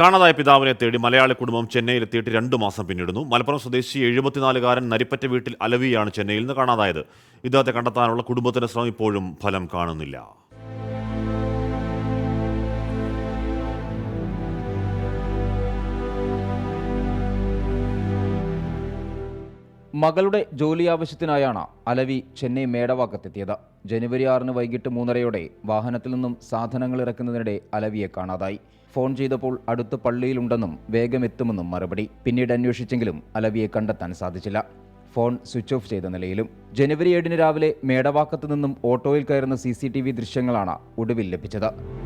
കാണാതായ പിതാവിനെ തേടി മലയാളി കുടുംബം ചെന്നൈയിലെത്തിയിട്ട് രണ്ടു മാസം പിന്നിടുന്നു. മലപ്പുറം സ്വദേശി എഴുപത്തിനാലുകാരൻ നരിപ്പറ്റ വീട്ടിൽ അലവിയാണ് ചെന്നൈയിൽ നിന്ന് കാണാതായത്. ഇദ്ദേഹത്തെ കണ്ടെത്താനുള്ള കുടുംബത്തിന്റെ ശ്രമം ഇപ്പോഴും ഫലം കാണുന്നില്ല. മകളുടെ ജോലി ആവശ്യത്തിനായാണ് അലവി ചെന്നൈ മേടവാക്കത്തെത്തിയത്. ജനുവരി ആറിന് വൈകിട്ട് മൂന്നരയോടെ വാഹനത്തിൽ നിന്നും സാധനങ്ങൾ ഇറക്കുന്നതിനിടെ അലവിയെ കാണാതായി. ഫോൺ ചെയ്തപ്പോൾ അടുത്ത് പള്ളിയിലുണ്ടെന്നും വേഗം എത്തുമെന്നും മറുപടി. പിന്നീട് അന്വേഷിച്ചെങ്കിലും അലവിയെ കണ്ടെത്താൻ സാധിച്ചില്ല. ഫോൺ സ്വിച്ച് ഓഫ് ചെയ്ത നിലയിലും. ജനുവരി ഏഴിന് രാവിലെ മേടവാക്കത്ത് നിന്നും ഓട്ടോയിൽ കയറുന്ന സി ദൃശ്യങ്ങളാണ് ഒടുവിൽ ലഭിച്ചത്.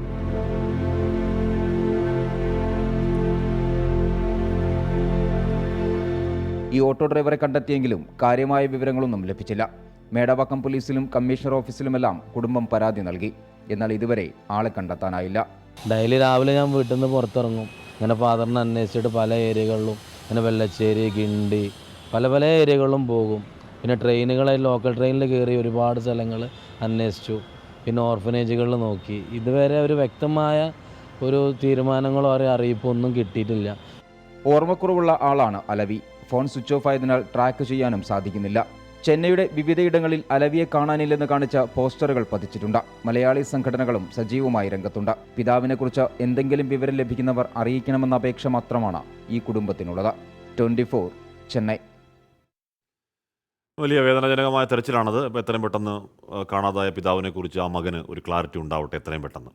ഈ ഓട്ടോ ഡ്രൈവറെ കണ്ടെത്തിയെങ്കിലും കാര്യമായ വിവരങ്ങളൊന്നും ലഭിച്ചില്ല. മേടവാക്കം പോലീസിലും കമ്മീഷണർ ഓഫീസിലുമെല്ലാം കുടുംബം പരാതി നൽകി. എന്നാൽ ഇതുവരെ ആളെ കണ്ടെത്താനായില്ല. ഡെയിലി രാവിലെ ഞാൻ വീട്ടിൽ നിന്ന് പുറത്തിറങ്ങും. ഇങ്ങനെ ഫാദറിനെ അന്വേഷിച്ചിട്ട് പല ഏരിയകളിലും ഇങ്ങനെ വെള്ളച്ചേരി ഗിണ്ടി പല പല ഏരിയകളിലും പോകും. പിന്നെ ട്രെയിനുകളായി ലോക്കൽ ട്രെയിനിൽ കയറി ഒരുപാട് സ്ഥലങ്ങൾ അന്വേഷിച്ചു. പിന്നെ ഓർഫനേജുകളിൽ നോക്കി. ഇതുവരെ ഒരു വ്യക്തമായ ഒരു തീരുമാനങ്ങളോ അറിയിപ്പോ ഒന്നും കിട്ടിയിട്ടില്ല. ഓർമ്മക്കുറവുള്ള ആളാണ് അലവി. ഫോൺ സ്വിച്ച് ഓഫ് ആയതിനാൽ ട്രാക്ക് ചെയ്യാനും സാധിക്കുന്നില്ല. ചെന്നൈയുടെ വിവിധയിടങ്ങളിൽ അലവിയെ കാണാനില്ലെന്ന് കാണിച്ച പോസ്റ്ററുകൾ പതിച്ചിട്ടുണ്ട്. മലയാളി സംഘടനകളും സജീവമായി രംഗത്തുണ്ട്. പിതാവിനെക്കുറിച്ച് എന്തെങ്കിലും വിവരം ലഭിക്കുന്നവർ അറിയിക്കണമെന്ന അപേക്ഷ മാത്രമാണ് ഈ കുടുംബത്തിനുള്ളത്. Twenty four Chennai. വലിയ വേദനാജനകമായ തെരച്ചിലാണത്. അപ്പോൾ എത്രയും പെട്ടെന്ന് കാണാതായ പിതാവിനെ കുറിച്ച് ആ മകന് ഒരു ക്ലാരിറ്റി ഉണ്ടാവട്ടെ എത്രയും പെട്ടെന്ന്.